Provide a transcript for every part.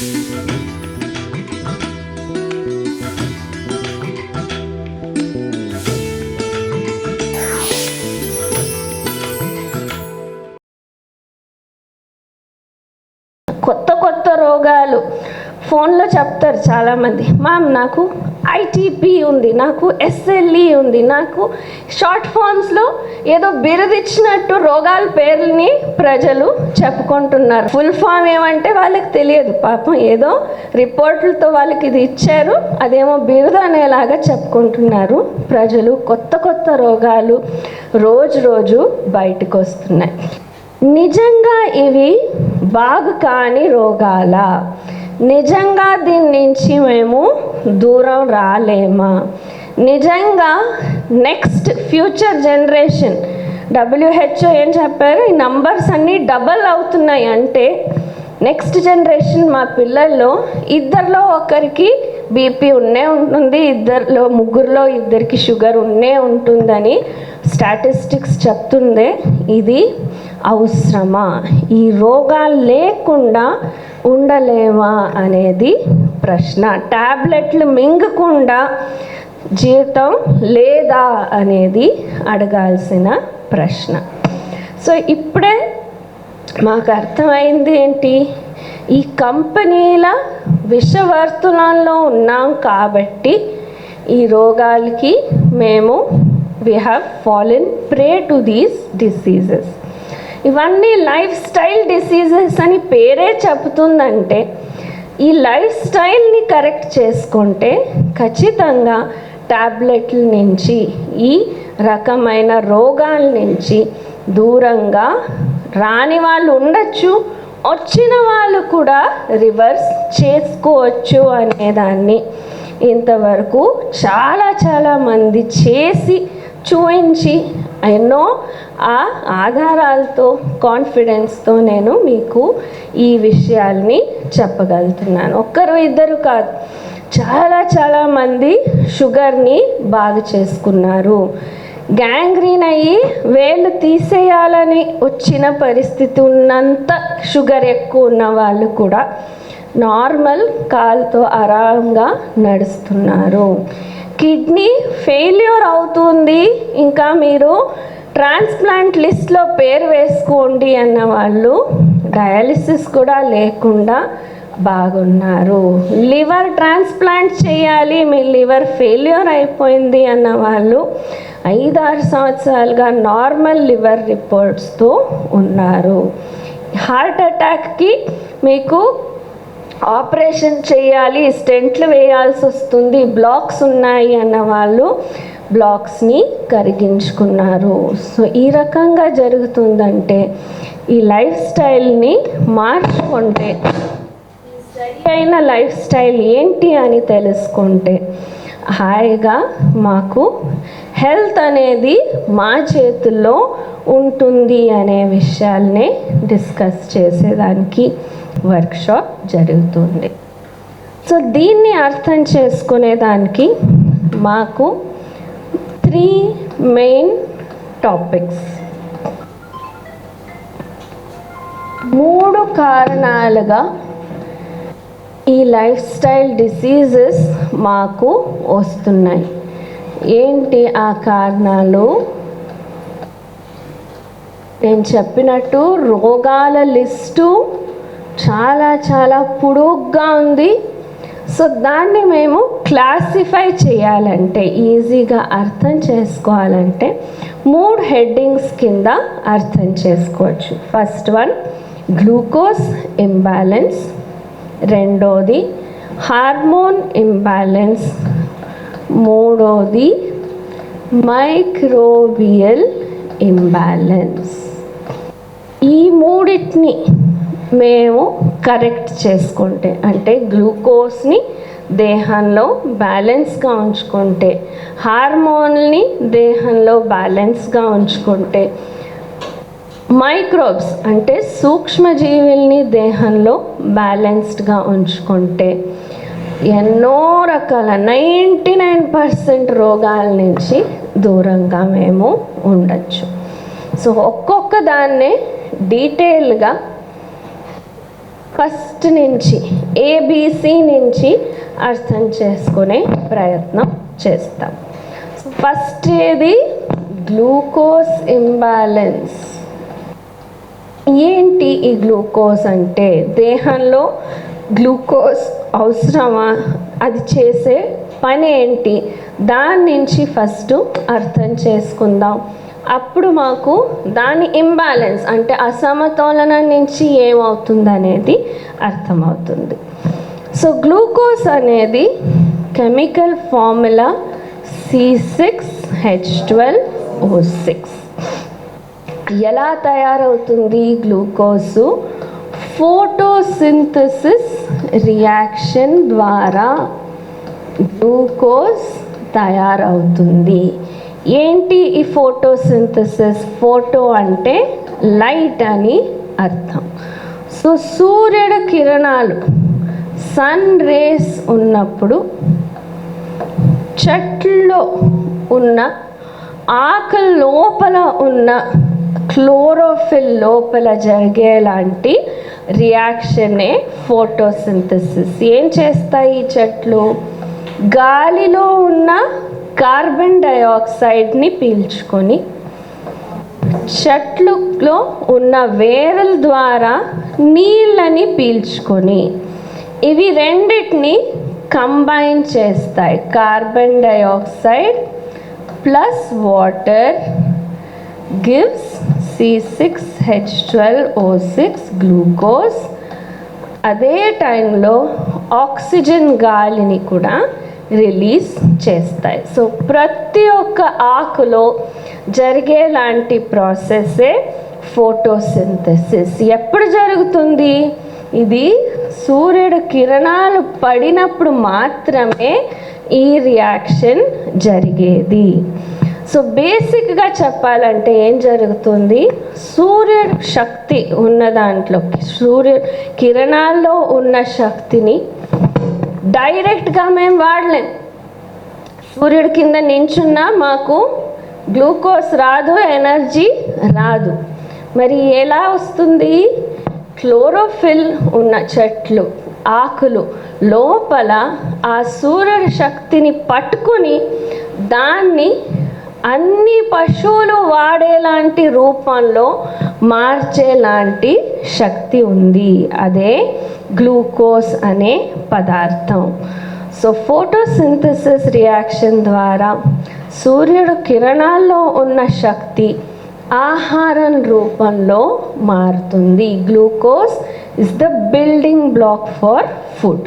కొత్త కొత్త రోగాలు. ఫోన్లో చెప్తారు చాలామంది. మ్యామ్ నాకు ఐటీపీ ఉంది నాకు ఎస్ఎల్ఈ ఉంది నాకు షార్ట్ ఫామ్స్లో ఏదో బిరుదిచ్చినట్టు రోగాల పేర్లని ప్రజలు చెప్పుకుంటున్నారు. ఫుల్ ఫామ్ ఏమంటే వాళ్ళకి తెలియదు పాపం ఏదో రిపోర్ట్లతో వాళ్ళకి ఇది ఇచ్చారు అదేమో బిరుదు అనేలాగా చెప్పుకుంటున్నారు. ప్రజలు కొత్త కొత్త రోగాలు రోజు రోజు బయటకు వస్తున్నాయి. నిజంగా ఇవి బాగు కాని రోగాల? నిజంగా దీని నుంచి మేము దూరం రాలేమా? నిజంగా నెక్స్ట్ ఫ్యూచర్ జనరేషన్ డబ్ల్యూహెచ్ఓ ఏం చెప్పారు? ఈ నంబర్స్ అన్నీ డబల్ అవుతున్నాయి అంటే నెక్స్ట్ జనరేషన్ మా పిల్లల్లో ఇద్దరిలో ఒకరికి బీపీ ఉన్నే ఉంటుంది ఇద్దరిలో ముగ్గురులో ఇద్దరికి షుగర్ ఉన్నే ఉంటుందని స్టాటిస్టిక్స్ చెప్తుందే. ఇది అవసరమా? ఈ రోగాలు లేకుండా ఉండలేమా అనేది ప్రశ్న. ట్యాబ్లెట్లు మింగకుండా జీవితం లేదా అనేది అడగాల్సిన ప్రశ్న. సో ఇప్పుడే మాకు అర్థమైంది ఏంటి? ఈ కంపెనీల విషవర్తులంలో ఉన్నాం కాబట్టి ఈ రోగాలకి మేము we have fallen prey to these diseases ఇవన్నీ లైఫ్ స్టైల్ డిసీజెస్ అని పేరే చెబుతుందంటే ఈ లైఫ్ స్టైల్ని కరెక్ట్ చేసుకుంటే ఖచ్చితంగా ట్యాబ్లెట్ల నుంచి ఈ రకమైన రోగాల నుంచి దూరంగా రాని వాళ్ళు ఉండొచ్చు వచ్చిన వాళ్ళు కూడా రివర్స్ చేసుకోవచ్చు అనేదాన్ని ఇంతవరకు చాలా చాలా మంది చేసి చూపించి ఎన్నో ఆ ఆధారాలతో కాన్ఫిడెన్స్తో నేను మీకు ఈ విషయాల్ని చెప్పగలుగుతున్నాను. ఒక్కరు ఇద్దరు కాదు. చాలా చాలా మంది షుగర్ని బాగు చేసుకున్నారు. గ్యాంగ్రీన్ అయ్యి వేళ్ళు తీసేయాలని వచ్చిన పరిస్థితి ఉన్నంత షుగర్ ఎక్కువ ఉన్న వాళ్ళు కూడా నార్మల్ కాల్తో ఆరాంగా నడుస్తున్నారు. కిడ్నీ ఫెయిల్యూర్ అవుతుంది. ఇంకా మీరు ట్రాన్స్ప్లాంట్ లిస్ట్లో పేరు వేసుకోండి అన్న వాళ్ళు డయాలిసిస్ కూడా లేకుండా బాగున్నారు. లివర్ ట్రాన్స్ప్లాంట్ చేయాలి మీ లివర్ ఫెయిల్యూర్ అయిపోయింది అన్న వాళ్ళు ఐదారు సంవత్సరాలుగా నార్మల్ లివర్ రిపోర్ట్స్తో ఉన్నారు. హార్ట్ అటాక్కి మీకు ఆపరేషన్ చేయాలి స్టెంట్లు వేయాల్సి వస్తుంది బ్లాక్స్ ఉన్నాయి అన్న వాళ్ళు బ్లాక్స్ని కరిగించుకున్నారు. సో ఈ రకంగా జరుగుతుందంటే ఈ లైఫ్ స్టైల్ని మార్చుకుంటే సరి అయిన లైఫ్ స్టైల్ ఏంటి అని తెలుసుకుంటే హాయిగా మాకు హెల్త్ అనేది మా చేతుల్లో ఉంటుంది అనే విషయాల్ని డిస్కస్ చేసేదానికి వర్క్షాప్ జరుగుతుంది. సో దీన్ని అర్థం చేసుకునేదానికి మాకు త్రీ మెయిన్ టాపిక్స్ మూడు కారణాలుగా ఈ లైఫ్ స్టైల్ డిసీజెస్ మాకు వస్తున్నాయి. ఏంటి ఆ కారణాలు? నేను చెప్పినట్టు రోగాల లిస్టు చాలా చాలా పొడుగ్గా ఉంది. సో దాన్ని మేము క్లాసిఫై చేయాలంటే ఈజీగా అర్థం చేసుకోవాలంటే మూడు హెడ్డింగ్స్ కింద అర్థం చేసుకోవచ్చు. First one glucose imbalance. రెండోది హార్మోన్ ఇంబ్యాలెన్స్. మూడోది మైక్రోబియల్ ఇంబ్యాలెన్స్. ఈ మూడింటిని మేము కరెక్ట్ చేసుకుంటే అంటే గ్లూకోజ్ని దేహంలో బ్యాలెన్స్గా ఉంచుకుంటే హార్మోన్ని దేహంలో బ్యాలెన్స్గా ఉంచుకుంటే మైక్రోబ్స్ అంటే సూక్ష్మజీవుల్ని దేహంలో బ్యాలెన్స్డ్గా ఉంచుకుంటే ఎన్నో రకాల నైంటీ నైన్ పర్సెంట్ రోగాల నుంచి దూరంగా మేము ఉండొచ్చు. సో ఒక్కొక్క దాన్నే డీటెయిల్గా ఫస్ట్ నుంచి ఏబిసి నుంచి అర్థం చేసుకునే ప్రయత్నం చేస్తాం. ఫస్ట్ ఏది? Glucose imbalance. ఏంటి ఈ గ్లూకోజ్ అంటే? దేహంలో గ్లూకోజ్ అవసరమా? అది చేసే పని ఏంటి? దాని నుంచి ఫస్ట్ అర్థం చేసుకుందాం. అప్పుడు మాకు దాని ఇంబ్యాలెన్స్ అంటే అసమతోలన నుంచి ఏమవుతుంది అనేది అర్థమవుతుంది. సో గ్లూకోజ్ అనేది chemical formula C six H twelve O six ఎలా తయారవుతుంది గ్లూకోజు ఫోటోసింథసిస్ రియాక్షన్ ద్వారా గ్లూకోజ్ తయారవుతుంది. ఏంటి ఈ ఫోటోసింథసిస్? ఫోటో అంటే లైట్ అని అర్థం. సో సూర్యుడు కిరణాలు సన్ రేస్ ఉన్నప్పుడు చెట్లో ఉన్న ఆకలి లోపల ఉన్న క్లోరోఫిల్ లోపల జరిగేలాంటి రియాక్షనే ఫోటోసింథసిస్. ఏం చేస్తాయి ఈ చెట్లు? గాలిలో ఉన్న కార్బన్ డైఆక్సైడ్ని పీల్చుకొని చెట్లులో ఉన్న వేరల ద్వారా నీళ్ళని పీల్చుకొని ఇవి రెండిటిని కంబైన్ చేస్తాయి. Carbon dioxide plus water gives C six H twelve O six glucose. అదే టైంలో ఆక్సిజన్ గాలిని కూడా రిలీజ్ చేస్తాయి. సో ప్రతి ఒక్క ఆకులో జరిగేలాంటి ప్రాసెస్సే ఫోటోసింథసిస్ ఎప్పుడు జరుగుతుంది? ఇది సూర్యుడు కిరణాలు పడినప్పుడు మాత్రమే ఈ రియాక్షన్ జరిగేది. సో బేసిక్గా చెప్పాలంటే ఏం జరుగుతుంది? సూర్యుడు శక్తి ఉన్న దాంట్లో సూర్య కిరణాల్లో ఉన్న శక్తిని డైరెక్ట్గా మేము వాడలేం. సూర్యుడి కింద నించున్నా మాకు గ్లూకోజ్ రాదు ఎనర్జీ రాదు. మరి ఎలా వస్తుంది? క్లోరోఫిల్ ఉన్న చెట్లు ఆకులు లోపల ఆ సూర్యుడి శక్తిని పట్టుకొని దాన్ని అన్ని పశువులు వాడేలాంటి రూపంలో మార్చేలాంటి శక్తి ఉంది. అదే గ్లూకోజ్ అనే పదార్థం. సో ఫోటోసింథసిస్ రియాక్షన్ ద్వారా సూర్యుడు కిరణాల్లో ఉన్న శక్తి ఆహారం రూపంలో మారుతుంది. Glucose is the building block for food.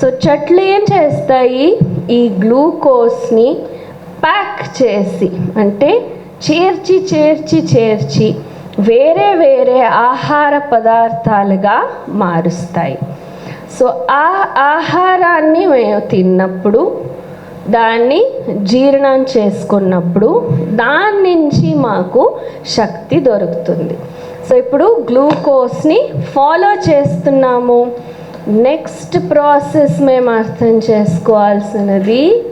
So చెట్లు ఏం చేస్తాయి? ఈ గ్లూకోజ్ని ప్యాక్ చేసి అంటే చేర్చి చేర్చి చేర్చి వేరే వేరే ఆహార పదార్థాలుగా మారుస్తాయి. సో ఆ ఆహారాన్ని మేము తిన్నప్పుడు దాన్ని జీర్ణం చేసుకున్నప్పుడు దాని నుంచి మాకు శక్తి దొరుకుతుంది. సో ఇప్పుడు గ్లూకోజ్ని ఫాలో చేస్తున్నాము. నెక్స్ట్ ప్రాసెస్ మేము అర్థం చేసుకోవాల్సినది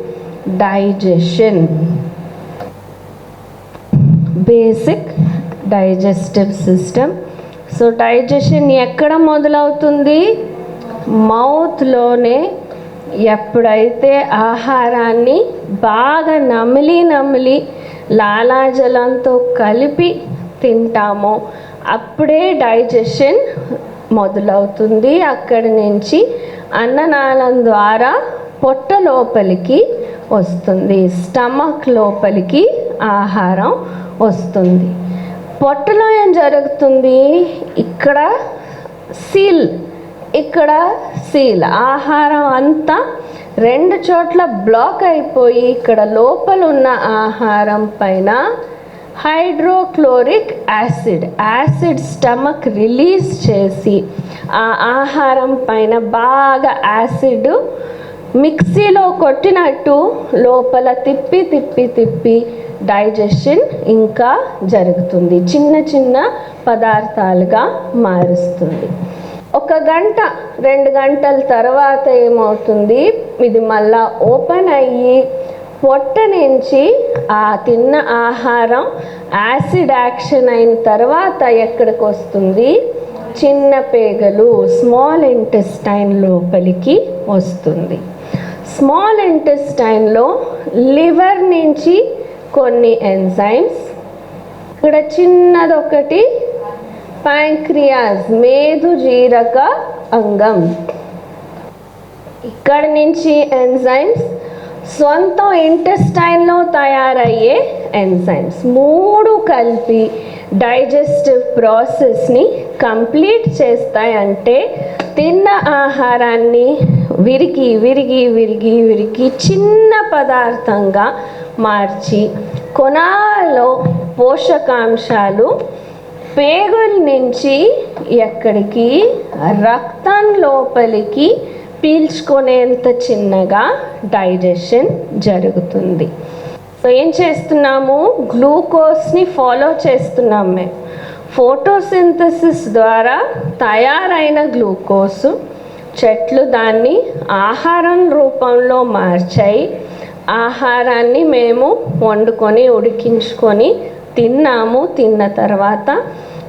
digestion. Basic digestive system. So digestion ఎక్కడ మొదలవుతుంది? మౌత్లోనే. ఎప్పుడైతే ఆహారాన్ని బాగా నమిలి నమిలి లాలాజలంతో కలిపి తింటామో అప్పుడే డైజెషన్ మొదలవుతుంది. అక్కడి నుంచి అన్ననాళం ద్వారా పొట్ట లోపలికి వస్తుంది. స్టమక్ లోపలికి ఆహారం వస్తుంది. పొట్టలో ఏం జరుగుతుంది. ఇక్కడ సీల్ ఇక్కడ సీల్. ఆహారం అంతా రెండు చోట్ల బ్లాక్ అయిపోయి ఇక్కడ లోపల ఉన్న ఆహారం పైన hydrochloric acid acid stomach release చేసి ఆ ఆహారం పైన బాగా యాసిడ్ మిక్సీలో కొట్టినట్టు లోపల తిప్పి తిప్పి తిప్పి డైజెషన్ ఇంకా జరుగుతుంది. చిన్న చిన్న పదార్థాలుగా మారుస్తుంది. ఒక గంట రెండు గంటల తర్వాత ఏమవుతుంది? ఇది మళ్ళా ఓపెన్ అయ్యి పొట్ట నుంచి ఆ తిన్న ఆహారం యాసిడ్ యాక్షన్ అయిన తర్వాత ఎక్కడికి వస్తుంది? చిన్న పేగలు స్మాల్ ఇంటెస్టైన్ లోపలికి వస్తుంది. స్మాల్ ఇంటెస్టైన్లో లివర్ నుంచి కొన్ని ఎంజైమ్స్ ఇక్కడ చిన్నదొకటి ప్యాంక్రియాస్ మేధుజీరక అంగం. ఇక్కడ నుంచి ఎంజైమ్స్ సొంతం ఇంటెస్టైన్లో తయారయ్యే ఎంజైమ్స్ మూడు కలిపి డైజెస్టివ్ ప్రాసెస్ని కంప్లీట్ చేస్తాయంటే తిన్న ఆహారాన్ని విరిగి విరిగి విరిగి విరిగి చిన్న పదార్థంగా మార్చి. కొనాలో పోషకాంశాలు పేగుల నుంచి ఎక్కడికి రక్తం లోపలికి పీల్చుకునేంత చిన్నగా డైజెషన్ జరుగుతుంది. సో ఏం చేస్తున్నాము? గ్లూకోజ్ని ఫాలో చేస్తున్నాం మేము. ఫోటోసింథసిస్ ద్వారా తయారైన గ్లూకోజ్ చెట్లు దాన్ని ఆహారం రూపంలో మార్చాయి. ఆహారాన్ని మేము వండుకొని ఉడికించుకొని తిన్నాము. తిన్న తర్వాత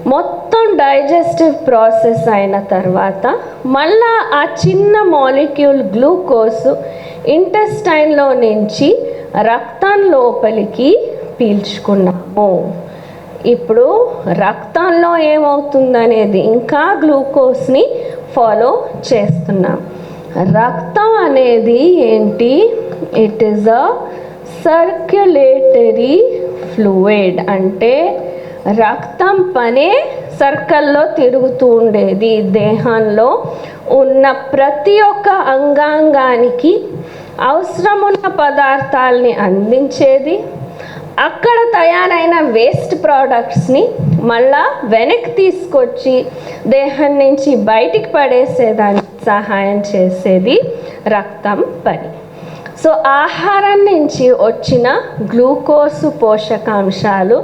మొత్తం డైజెస్టివ్ ప్రాసెస్ అయిన తర్వాత మళ్ళా ఆ చిన్న మాలిక్యూల్ గ్లూకోజ్ ఇంటెస్టైన్లో నుంచి రక్తం లోపలికి పీల్చుకున్నాము. ఇప్పుడు రక్తంలో ఏమవుతుందనేది ఇంకా గ్లూకోజ్ని ఫాలో చేస్తున్నాం. రక్తం అనేది ఏంటి? It is a circulatory fluid అంటే రక్తం పనే సర్కిల్లో తిరుగుతూ ఉండేది. దేహంలో ఉన్న ప్రతి ఒక్క అంగాంగానికి అవసరమున్న పదార్థాలని అందించేది. అక్కడ తయారైన వేస్ట్ ప్రోడక్ట్స్ని మళ్ళా వెనక్కి తీసుకొచ్చి దేహం నుంచి బయటికి పడేసేదానికి సహాయం చేసేది రక్తం పని. సో ఆహారం నుంచి వచ్చిన గ్లూకోజ్ పోషకాంశాలు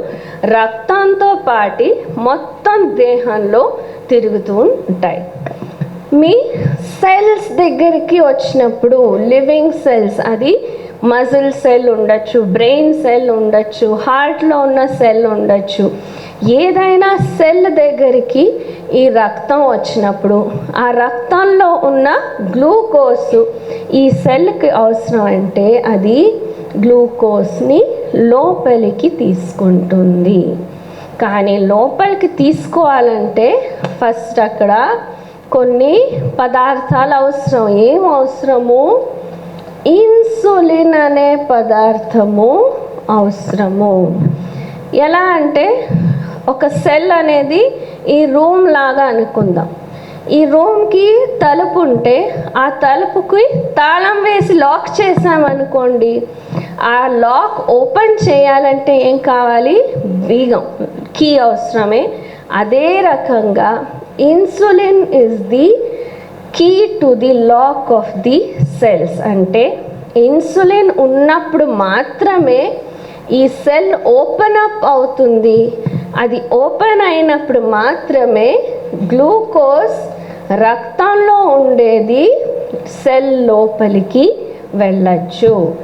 రక్తంతో పాటి మొత్తం దేహంలో తిరుగుతూ ఉంటాయి. మీ సెల్స్ దగ్గరికి వచ్చినప్పుడు లివింగ్ సెల్స్ అది మజిల్ సెల్ ఉండొచ్చు బ్రెయిన్ సెల్ ఉండొచ్చు హార్ట్లో ఉన్న సెల్ ఉండొచ్చు. ఏదైనా సెల్ దగ్గరికి ఈ రక్తం వచ్చినప్పుడు ఆ రక్తంలో ఉన్న గ్లూకోజ్ ఈ సెల్కి అవసరం అంటే అది గ్లూకోజ్ని లోపలికి తీసుకుంటుంది. కానీ లోపలికి తీసుకోవాలంటే ఫస్ట్ అక్కడ కొన్ని పదార్థాలు అవసరం. ఏం అవసరము? ఇన్ ఇన్సులిన్ అనే పదార్థము అవసరము. ఎలా అంటే ఒక సెల్ అనేది ఈ రూమ్ లాగా అనుకుందాం. ఈ రూమ్కి తలుపు ఉంటే ఆ తలుపుకి తాళం వేసి లాక్ చేసామనుకోండి ఆ లాక్ ఓపెన్ చేయాలంటే ఏం కావాలి? బీగం కీ అవసరమే. అదే రకంగా insulin is the key to the lock of the cells. అంటే ఇన్సులిన్ ఉన్నప్పుడు మాత్రమే ఈ సెల్ ఓపెన్ అప్ అవుతుంది. అది ఓపెన్ అయినప్పుడు మాత్రమే గ్లూకోజ్ రక్తంలో ఉండేది సెల్ లోపలికి వెళ్ళచ్చు.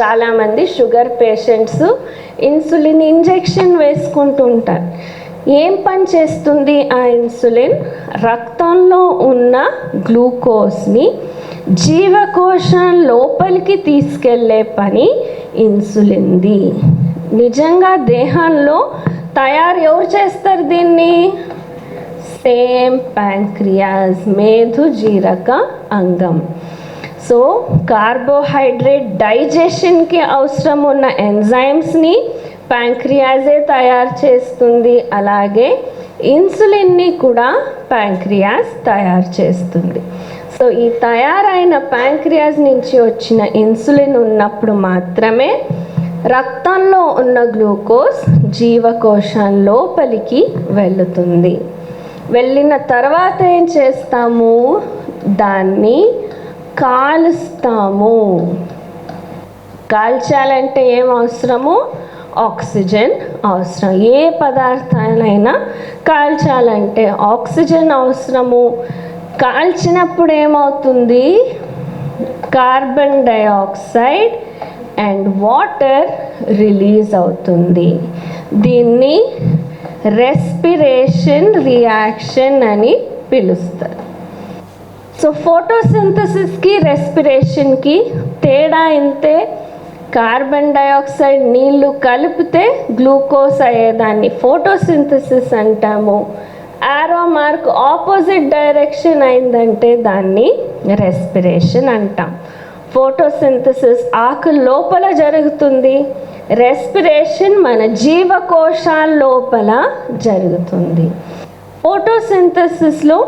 చాలామంది షుగర్ పేషెంట్స్ ఇన్సులిన్ ఇంజెక్షన్ వేసుకుంటూ ఉంటారు ఏం పని చేస్తుంది ఆ ఇన్సులిన్? రక్తంలో ఉన్న గ్లూకోజ్ని జీవకోశం లోపలికి తీసుకెళ్ళే పని ఇన్సులిన్ది. నిజంగా దేహంలో తయారు ఎవరు చేస్తారు దీన్ని? సేమ్ ప్యాంక్రియాస్ మేధుజీరక అంగం. సో కార్బోహైడ్రేట్ డైజెషన్కి అవసరం ఉన్న ఎంజైమ్స్ని ప్యాంక్రియాజే తయారు చేస్తుంది. అలాగే ఇన్సులిన్ని కూడా ప్యాంక్రియాస్ తయారు చేస్తుంది. సో ఈ తయారైన ప్యాంక్రియాస్ నుంచి వచ్చిన ఇన్సులిన్ ఉన్నప్పుడు మాత్రమే రక్తంలో ఉన్న గ్లూకోజ్ జీవకోశం లోపలికి వెళుతుంది. వెళ్ళిన తర్వాత ఏం చేస్తాము? దాన్ని కాలుస్తాము. కాల్చాలంటే ఏం అవసరము? ఆక్సిజన్ అవసరం. ఏ పదార్థాలైనా కాల్చాలంటే ఆక్సిజన్ అవసరము? కాల్చినప్పుడు ఏమవుతుంది carbon dioxide and water release అవుతుంది. దీన్ని రెస్పిరేషన్ రియాక్షన్ అని పిలుస్తారు. సో ఫోటోసింథసిస్కి రెస్పిరేషన్కి తేడా ఇంతే? కార్బన్ డయాక్సైడ్ నీళ్ళు కలిపితే గ్లూకోజ్ అయ్యేదాన్ని ఫోటోసింథసిస్ అంటాము. ఆరో మార్క్ ఆపోజిట్ డైరెక్షన్ అయిందంటే దాన్ని రెస్పిరేషన్ అంటాం. ఫోటోసింథసిస్ ఆకు లోపల జరుగుతుంది. రెస్పిరేషన్ మన జీవకోశాల లోపల జరుగుతుంది. ఫోటోసింథసిస్లో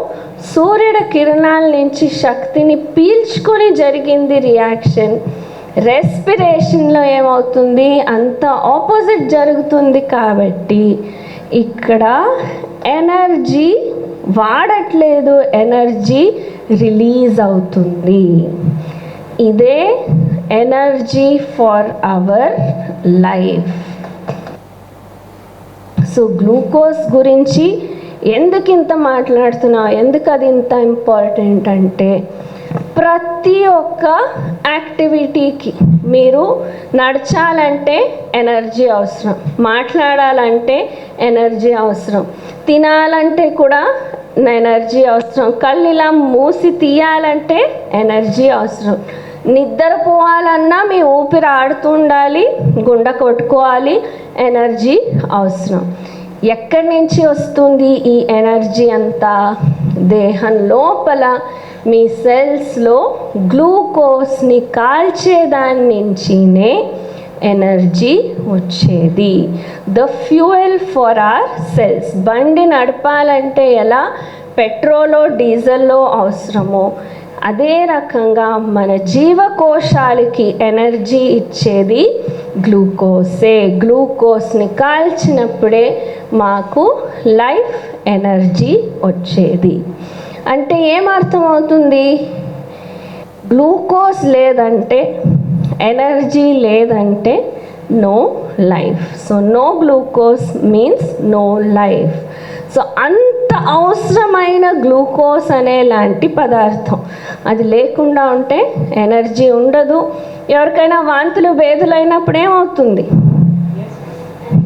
సూర్యుడి కిరణాల నుంచి శక్తిని పీల్చుకొని జరిగింది రియాక్షన్ రెస్పిరేషన్లో ఏమవుతుంది? అంత ఆపోజిట్ జరుగుతుంది కాబట్టి ఇక్కడ ఎనర్జీ వాడట్లేదు ఎనర్జీ రిలీజ్ అవుతుంది. ఇదే energy for our life. So glucose గురించి ఎందుకు ఇంత మాట్లాడుతున్నావు? ఎందుకు అది ఇంత ఇంపార్టెంట్ అంటే ప్రతి ఒక్క యాక్టివిటీకి మీరు నడచాలంటే ఎనర్జీ అవసరం మాట్లాడాలంటే ఎనర్జీ అవసరం. తినాలంటే కూడా ఎనర్జీ అవసరం. కళ్ళు ఇలా మూసి తీయాలంటే ఎనర్జీ అవసరం. నిద్రపోవాలన్నా మీ ఊపిరి ఆడుతుండాలి గుండె కొట్టుకోవాలి ఎనర్జీ అవసరం. ఎక్కడి నుంచి వస్తుంది ఈ ఎనర్జీ అంతా? దేహం లోపల మీ సెల్స్లో గ్లూకోజ్ని కాల్చేదాని నుంచినే ఎనర్జీ వచ్చేది. The fuel for our cells. బండి నడపాలంటే ఎలా? పెట్రోలో డీజిల్లో అవసరమో. అదే రకంగా మన జీవకోశాలకి ఎనర్జీ ఇచ్చేది గ్లూకోసే. గ్లూకోజ్ని కాల్చినప్పుడే మాకు లైఫ్ ఎనర్జీ వచ్చేది. అంటే ఏమర్థమవుతుంది గ్లూకోజ్ లేదంటే ఎనర్జీ లేదంటే no life. So no glucose means no life. So అంత అవసరమైన గ్లూకోజ్ అనే లాంటి పదార్థం. అది లేకుండా ఉంటే ఎనర్జీ ఉండదు. ఎవరికైనా వాంతులు బేదులైనప్పుడు ఏమవుతుంది?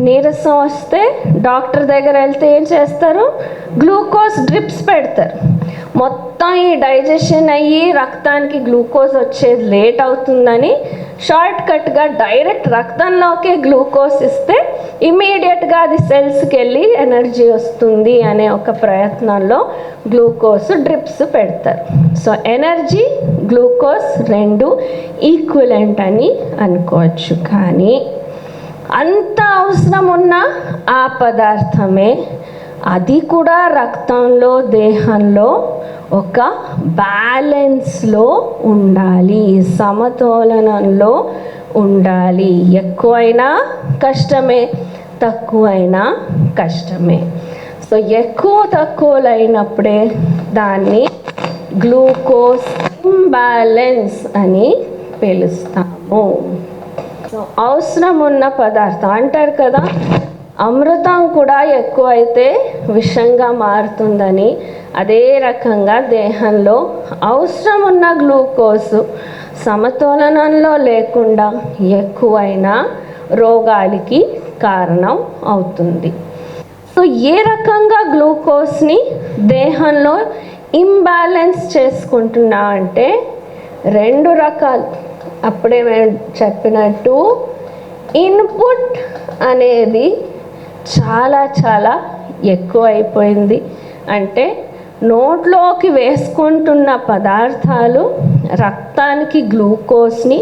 నీరసం వస్తే డాక్టర్ దగ్గర వెళ్తే ఏం చేస్తారు? గ్లూకోజ్ డ్రిప్స్ పెడతారు. మొత్తం ఈ డైజెషన్ అయ్యి రక్తానికి గ్లూకోజ్ వచ్చేది లేట్ అవుతుందని షార్ట్ కట్గా డైరెక్ట్ రక్తంలోకే గ్లూకోజ్ ఇస్తే ఇమీడియట్గా అది సెల్స్కి వెళ్ళి ఎనర్జీ వస్తుంది అనే ఒక ప్రయత్నంలో గ్లూకోజ్ డ్రిప్స్ పెడతారు. సో ఎనర్జీ గ్లూకోజ్ రెండు ఈక్వలెంట్ అని అనుకోవచ్చు. కానీ అంత అవసరం ఉన్న ఆ పదార్థమే అది కూడా రక్తంలో దేహంలో ఒక బ్యాలెన్స్లో ఉండాలి సమతోలనంలో ఉండాలి. ఎక్కువైనా కష్టమే తక్కువైనా కష్టమే. సో ఎక్కువ తక్కువలైనప్పుడే దాన్ని గ్లూకోజ్ ఇంబ్యాలెన్స్ అని పిలుస్తాము. సో అవసరం ఉన్న పదార్థం అంటారు కదా అమృతం కూడా ఎక్కువైతే విషంగా మారుతుందని అదే రకంగా దేహంలో అవసరం ఉన్న గ్లూకోజ్ సమతోలనంలో లేకుండా ఎక్కువైనా రోగాలకి కారణం అవుతుంది. సో ఏ రకంగా గ్లూకోజ్ని దేహంలో ఇంబ్యాలెన్స్ చేసుకుంటున్నా అంటే రెండు రకాలు. అప్పుడే మేము చెప్పినట్టు ఇన్పుట్ అనేది చాలా చాలా ఎక్కువైపోయింది. అంటే నోట్లోకి వేసుకుంటున్న పదార్థాలు రక్తానికి గ్లూకోజ్ని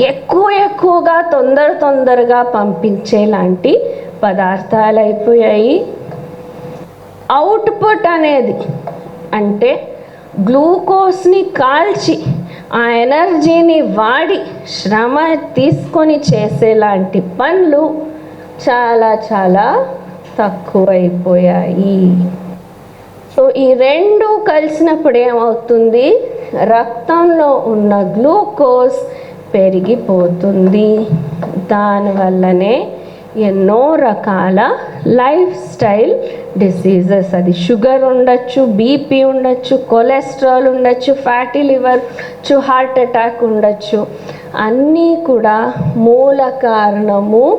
ఎక్కువ ఎక్కువగా తొందర తొందరగా పంపించేలాంటి పదార్థాలు అయిపోయాయి అవుట్పుట్ అనేది అంటే గ్లూకోజ్ని కాల్చి ఆ ఎనర్జీని వాడి శ్రమ తీసుకొని చేసేలాంటి పనులు చాలా చాలా తక్కువైపోయాయి. సో ఈ రెండు కలిసినప్పుడు ఏమవుతుంది? రక్తంలో ఉన్న గ్లూకోజ్ పెరిగిపోతుంది. దానివల్లనే ఎన్నో రకాల లైఫ్ స్టైల్ డిసీజెస్. అది షుగర్ ఉండొచ్చు బీపీ ఉండొచ్చు కొలెస్ట్రాల్ ఉండొచ్చు ఫ్యాటీ లివర్ ఉండొచ్చు హార్ట్ అటాక్ ఉండొచ్చు. అన్నీ కూడా మూల కారణము